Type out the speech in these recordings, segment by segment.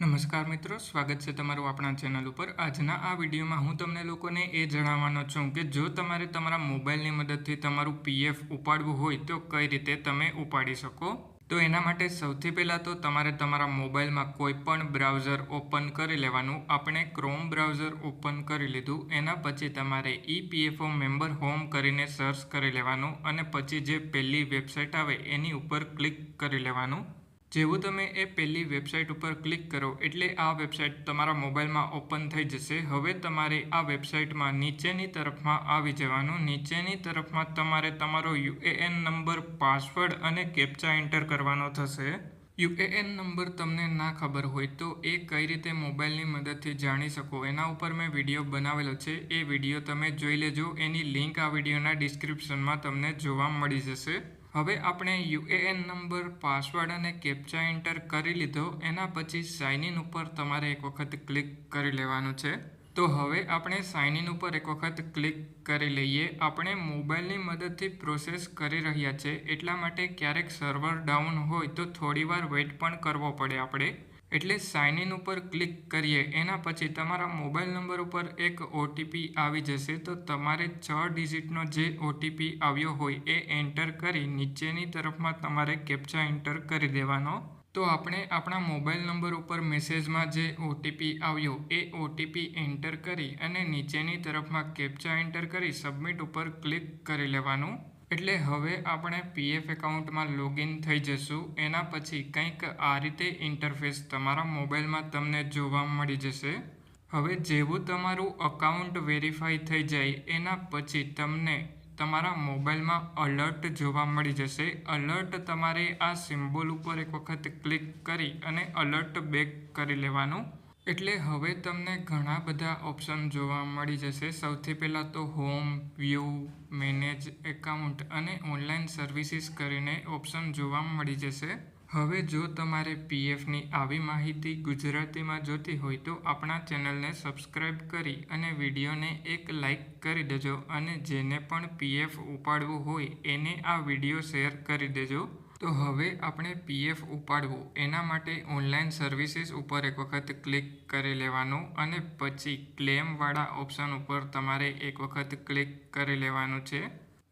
નમસ્કાર મિત્રો, સ્વાગત છે તમારું આપણા ચેનલ ઉપર. આજના આ વિડીયોમાં હું તમને લોકોને એ જણાવવાનો છું કે જો તમારે તમારા મોબાઈલની મદદથી તમારું પીએફ ઉપાડવું હોય તો કઈ રીતે તમે ઉપાડી શકો? તો એના માટે સૌથી પહેલાં તો તમારે તમારા મોબાઈલમાં કોઈ પણ બ્રાઉઝર ઓપન કરી લેવાનું. આપણે ક્રોમ બ્રાઉઝર ઓપન કરી લીધું. એના પછી તમારે ઈપીએફઓ મેમ્બર હોમ કરીને સર્ચ કરી લેવાનું અને પછી જે પહેલી વેબસાઇટ આવે એની ઉપર ક્લિક કરી લેવાનું. જેવું તમે એ પહેલી વેબસાઇટ ઉપર ક્લિક કરો એટલે આ વેબસાઇટ તમારા મોબાઈલમાં ઓપન થઈ જશે. હવે તમારે આ વેબસાઇટમાં નીચેની તરફમાં આવી જવાનું. નીચેની તરફમાં તમારે તમારો યુએએન નંબર, પાસવર્ડ અને કેપ્ચા એન્ટર કરવાનો થશે. યુએએન નંબર તમને ના ખબર હોય તો એ કઈ રીતે મોબાઈલની મદદથી જાણી શકો એના ઉપર મેં વીડિયો બનાવેલો છે. એ વીડિયો તમે જોઈ લેજો. એની લિંક આ વિડીયોના ડિસ્ક્રિપ્શનમાં તમને જોવા મળી જશે. હવે આપણે યુએએન નંબર, પાસવર્ડ અને કેપ્ચા એન્ટર કરી લીધો. એના પછી સાઇન ઇન ઉપર તમારે એક વખત ક્લિક કરી લેવાનું છે. તો હવે આપણે સાઇન ઇન ઉપર એક વખત ક્લિક કરી લઈએ. આપણે મોબાઈલની મદદથી પ્રોસેસ કરી રહ્યા છે. એટલા માટે ક્યારેક સર્વર ડાઉન હોય તો થોડીવાર વેઇટ પણ કરવો પડે આપણે. એટલે સાઇન ઇન ઉપર ક્લિક કરીએ, એના પછી તમારા મોબાઈલ નંબર ઉપર એક ઓટીપી આવી જશે. તો તમારે છ ડિજિટનો જે ઓટીપી આવ્યો હોય એ એન્ટર કરી નીચેની તરફમાં તમારે કેપ્ચા એન્ટર કરી દેવાનો. તો આપણે આપણા મોબાઈલ નંબર ઉપર મેસેજમાં જે ઓટીપી આવ્યો, એ ઓટીપી એન્ટર કરી અને નીચેની તરફમાં કેપ્ચા એન્ટર કરી સબમિટ ઉપર ક્લિક કરી લેવાનું. એટલે હવે આપણે પીએફ એકાઉન્ટમાં લોગિન થઈ જશું. એના પછી કંઈક આ રીતે ઇન્ટરફેસ તમારા મોબાઈલમાં તમને જોવા મળી જશે. હવે જેવું તમારું અકાઉન્ટ વેરીફાઈ થઈ જાય, એના પછી તમને તમારા મોબાઈલમાં અલર્ટ જોવા મળી જશે. અલર્ટ તમારે આ સિમ્બોલ ઉપર એક વખત ક્લિક કરી અને અલર્ટ બેક કરી લેવાનું. એટલે હવે તમને ઘણા બધા ઓપ્શન જોવા મળી જશે. સૌથી પહેલાં તો હોમ વ્યૂ મેનેજ એકાઉન્ટ અને ઓનલાઈન સર્વિસીસ કરીને ઓપ્શન જોવા મળી જશે. હવે જો તમારે પીએફની આવી માહિતી ગુજરાતીમાં જોતી હોય તો આપણા ચેનલને સબસ્ક્રાઈબ કરી અને વિડીયોને એક લાઈક કરી દેજો અને જેને પણ પીએફ ઉપાડવું હોય એને આ વીડિયો શેર કરી દેજો. તો હવે આપણે પીએફ ઉપાડવું. એના માટે ઓનલાઈન સર્વિસીસ ઉપર એક વખત ક્લિક કરી લેવાનું અને પછી ક્લેમવાળા ઓપ્શન ઉપર તમારે એક વખત ક્લિક કરી લેવાનું છે.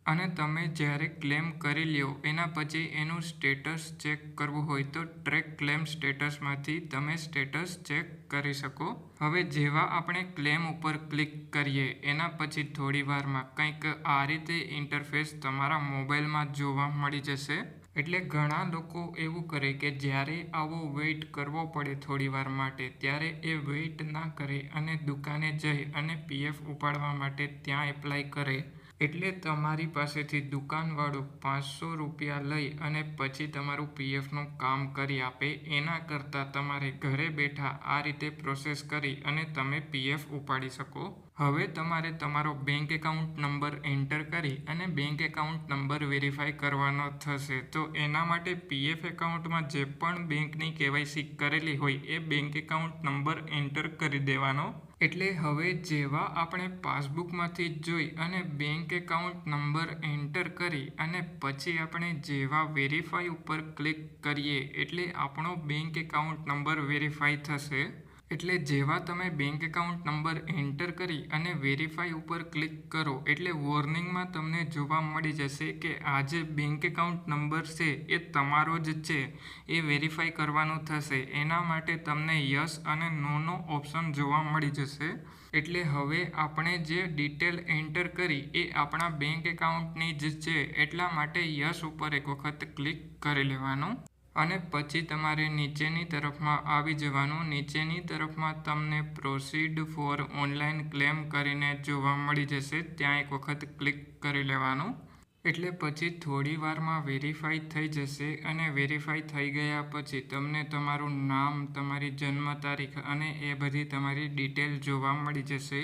અને તમે જ્યારે ક્લેમ કરી લ્યો, એના પછી એનું સ્ટેટસ ચેક કરવું હોય તો ટ્રેક ક્લેમ સ્ટેટસમાંથી તમે સ્ટેટસ ચેક કરી શકો. હવે જેવા આપણે ક્લેમ ઉપર ક્લિક કરીએ, એના પછી થોડી વારમાં કંઈક આ રીતે ઇન્ટરફેસ તમારા મોબાઈલમાં જોવા મળી જશે. એટલે ઘણા લોકો એવું કરે કે જ્યારે આવો વેઇટ કરવો પડે થોડી વાર માટે, ત્યારે એ વેઇટ ના કરે અને દુકાને જઈ અને પીએફ ઉપાડવા માટે ત્યાં એપ્લાય કરે. એટલે તમારી પાસેથી દુકાનવાળો પાંચસો રૂપિયા લઈ અને પછી તમારું પીએફનું કામ કરી આપે. એના કરતાં તમારે ઘરે બેઠા આ રીતે પ્રોસેસ કરી અને તમે પીએફ ઉપાડી શકો. હવે તમારે તમારો બેંક એકાઉન્ટ નંબર એન્ટર કરી અને બેંક એકાઉન્ટ નંબર વેરીફાઈ કરવાનો થશે. તો એના માટે પીએફ એકાઉન્ટમાં જે પણ બેંકની કેવાયસી કરેલી હોય, એ બેંક એકાઉન્ટ નંબર એન્ટર કરી દેવાનો. એટલે હવે જેવા આપણે પાસબુકમાંથી જોઈ અને બેંક એકાઉન્ટ નંબર એન્ટર કરી અને પછી આપણે જેવા વેરીફાઈ ઉપર ક્લિક કરીએ, એટલે આપણો બેંક એકાઉન્ટ નંબર વેરીફાઈ થશે. એટલે જેવા તમે બેંક એકાઉન્ટ નંબર એન્ટર કરી અને વેરીફાઈ ઉપર ક્લિક કરો, એટલે વોર્નિંગમાં તમને જોવા મળી જશે કે આ જે બેંક એકાઉન્ટ નંબર છે, એ તમારો જ છે. એ વેરીફાઈ કરવાનું થશે. એના માટે તમને યસ અને નોનો ઓપ્શન જોવા મળી જશે. એટલે હવે આપણે જે ડિટેલ એન્ટર કરી, એ આપણા બેંક એકાઉન્ટની જ છે. એટલા માટે યસ ઉપર એક વખત ક્લિક કરી લેવાનું. અને પછી તમારે નીચેની તરફમાં આવી જવાનું. નીચેની તરફમાં તમને પ્રોસીડ ફોર ઓનલાઈન ક્લેમ કરીને જોવા મળી જશે. ત્યાં એક વખત ક્લિક કરી લેવાનું. એટલે પછી થોડી વારમાં વેરીફાઈ થઈ જશે અને વેરીફાઈ થઈ ગયા પછી તમને તમારું નામ, તમારી જન્મ તારીખ અને એ બધી તમારી ડિટેલ જોવા મળી જશે.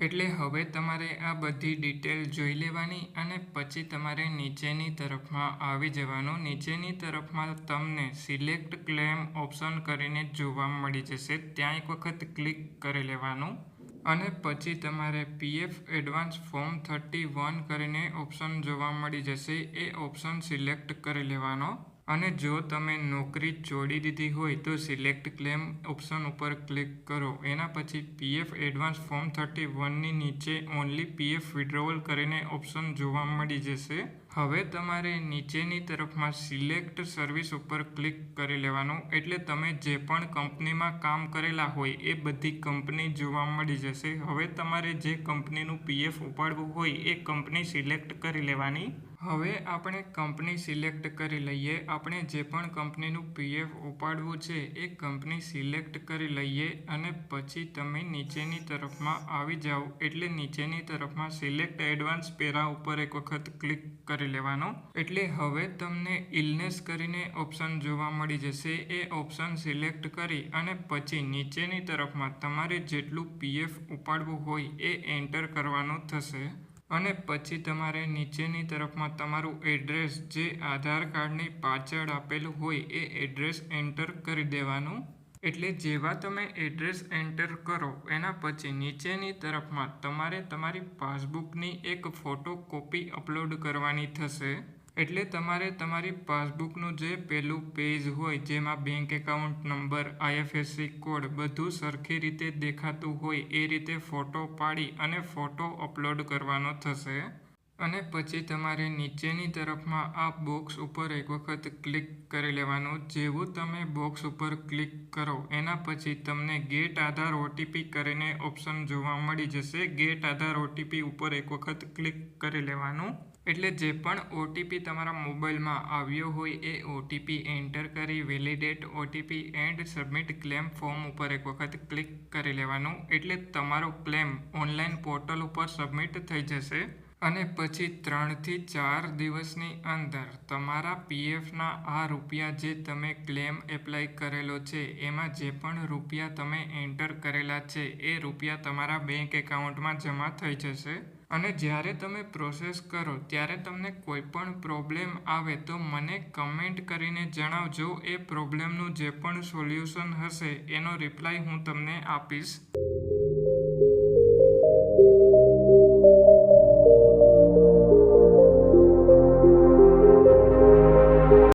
એટલે હવે તમારે આ બધી ડિટેલ જોઈ લેવાની અને પછી તમારે નીચેની તરફમાં આવી જવાનું. નીચેની તરફમાં તમને સિલેક્ટ ક્લેમ ઓપ્શન કરીને જોવા મળી જશે. ત્યાં એક વખત ક્લિક કરી લેવાનું અને પછી તમારે PF advance form thirty one કરીને ઓપ્શન જોવા મળી જશે. એ ઓપ્શન સિલેક્ટ કરી લેવાનો. અને જો તમે નોકરી છોડી દીધી હોય તો સિલેક્ટ ક્લેમ ઓપ્શન ઉપર ક્લિક કરો. એના પછી પીએફ એડવાન્સ ફોર્મ થર્ટી વનની નીચે ઓનલી પીએફ વિડ્રોવલ કરીને ઓપ્શન જોવા મળી જશે. હવે તમારે નીચેની તરફમાં સિલેક્ટ સર્વિસ ઉપર ક્લિક કરી લેવાનું. એટલે તમે જે પણ કંપનીમાં કામ કરેલા હોય એ બધી કંપની જોવા મળી જશે. હવે તમારે જે કંપનીનું પીએફ ઉપાડવું હોય એ કંપની સિલેક્ટ કરી લેવાની. હવે આપણે કંપની સિલેક્ટ કરી લઈએ. આપણે જે પણ કંપનીનું પીએફ ઉપાડવું છે એ કંપની સિલેક્ટ કરી લઈએ અને પછી તમે નીચેની તરફમાં આવી જાઓ. એટલે નીચેની તરફમાં સિલેક્ટ એડવાન્સ પેરા ઉપર એક વખત ક્લિક કરી લેવાનો. એટલે હવે તમને ઇલનેસ કરીને ઓપ્શન જોવા મળી જશે. એ ઓપ્શન સિલેક્ટ કરી અને પછી નીચેની તરફમાં તમારે જેટલું પીએફ ઉપાડવું હોય એ એન્ટર કરવાનું થશે. અને પછી તમારે નીચેની તરફમાં તમારું એડ્રેસ જે આધાર કાર્ડની પાછળ આપેલું હોય એ એડ્રેસ એન્ટર કરી દેવાનું. એટલે જેવા તમે એડ્રેસ એન્ટર કરો, એના પછી નીચેની તરફમાં તમારે તમારી પાસબુકની એક ફોટો કોપી અપલોડ કરવાની થશે. એટલે તમારે તમારી પાસબુકનું જે પહેલું પેજ હોય, જેમાં bank account number IFSC code બધું સરખી રીતે દેખાતું હોય, એ રીતે ફોટો પાડી અને ફોટો અપલોડ કરવાનો થશે. અને પછી તમારે નીચેની તરફમાં આ બોક્સ ઉપર એક વખત ક્લિક કરી લેવાનું. જેવું તમે બોક્સ ઉપર ક્લિક કરો, એના પછી તમને ગેટ આધાર ઓટીપી કરીને ઓપ્શન જોવા મળી જશે. ગેટ આધાર ઓટીપી ઉપર એક વખત ક્લિક કરી લેવાનું. એટલે જે પણ ઓટીપી તમારા મોબાઈલમાં આવ્યો હોય એ ઓટીપી એન્ટર કરી, validate OTP and submit claim form ઉપર એક વખત ક્લિક કરી લેવાનું. એટલે તમારો ક્લેમ ઓનલાઈન પોર્ટલ ઉપર સબમિટ થઈ જશે. અને પછી ત્રણથી ચાર દિવસની અંદર તમારા પીએફના આ રૂપિયા જે તમે ક્લેમ એપ્લાય કરેલો છે, એમાં જે પણ રૂપિયા તમે એન્ટર કરેલા છે, એ રૂપિયા તમારા બેંક એકાઉન્ટમાં જમા થઈ જશે. અને જ્યારે તમે પ્રોસેસ કરો, ત્યારે તમને કોઈ પણ પ્રોબ્લેમ આવે તો મને કમેન્ટ કરીને જણાવજો, એ પ્રોબ્લેમનું જે પણ સોલ્યુશન હશે, એનો રિપ્લાય હું તમને આપીશ.